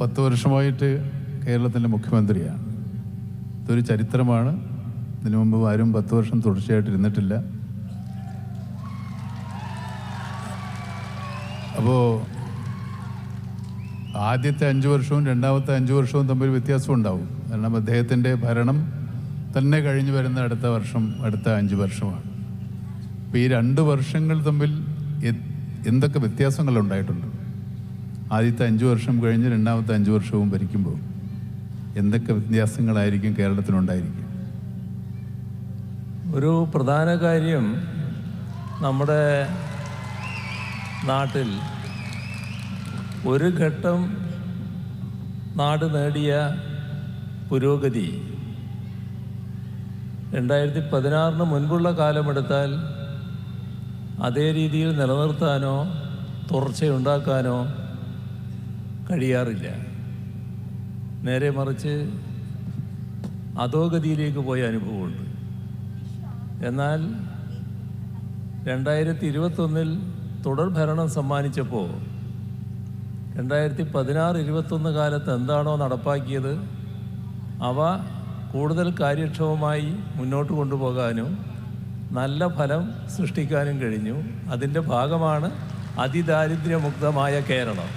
പത്ത് വർഷമായിട്ട് കേരളത്തിന്റെ മുഖ്യമന്ത്രിയാണ്. ഇതൊരു ചരിത്രമാണ്. ഇതിനു മുമ്പ് ആരും പത്ത് വർഷം തുടർച്ചയായിട്ട് ഇരുന്നിട്ടില്ല. അപ്പോൾ ആദ്യത്തെ അഞ്ച് വർഷവും രണ്ടാമത്തെ അഞ്ച് വർഷവും തമ്മിൽ വ്യത്യാസം ഉണ്ടാവും. കാരണം അദ്ദേഹത്തിന്റെ ഭരണം തന്നെ കഴിഞ്ഞു വരുന്ന അടുത്ത വർഷം അടുത്ത അഞ്ച് വർഷമാണ്. അപ്പോൾ ഈ രണ്ട് വർഷങ്ങൾ തമ്മിൽ എന്തൊക്കെ വ്യത്യാസങ്ങൾ ഉണ്ടായിട്ടുണ്ട് ആദ്യത്തെ അഞ്ച് വർഷം കഴിഞ്ഞ് രണ്ടാമത്തെ അഞ്ച് വർഷവും ഭരിക്കുമ്പോൾ എന്തൊക്കെ വ്യത്യാസങ്ങളായിരിക്കും കേരളത്തിലുണ്ടായിരിക്കും? ഒരു പ്രധാന കാര്യം നമ്മുടെ നാട്ടിൽ ഒരു ഘട്ടം നാട് നേടിയ പുരോഗതി രണ്ടായിരത്തി പതിനാറിന് മുൻപുള്ള കാലമെടുത്താൽ അതേ രീതിയിൽ നിലനിർത്താനോ തുടർച്ചയുണ്ടാക്കാനോ കഴിയാറില്ല. നേരെ മറിച്ച് അധോഗതിയിലേക്ക് പോയ അനുഭവമുണ്ട്. എന്നാൽ രണ്ടായിരത്തി ഇരുപത്തൊന്നിൽ തുടർ ഭരണം സമ്മാനിച്ചപ്പോൾ രണ്ടായിരത്തി പതിനാറ് ഇരുപത്തൊന്ന് കാലത്ത് എന്താണോ നടപ്പാക്കിയത് അവ കൂടുതൽ കാര്യക്ഷമമായി മുന്നോട്ട് കൊണ്ടുപോകാനും നല്ല ഫലം സൃഷ്ടിക്കാനും കഴിഞ്ഞു. അതിന്റെ ഭാഗമാണ് അതിദാരിദ്ര്യമുക്തമായ കേരളം.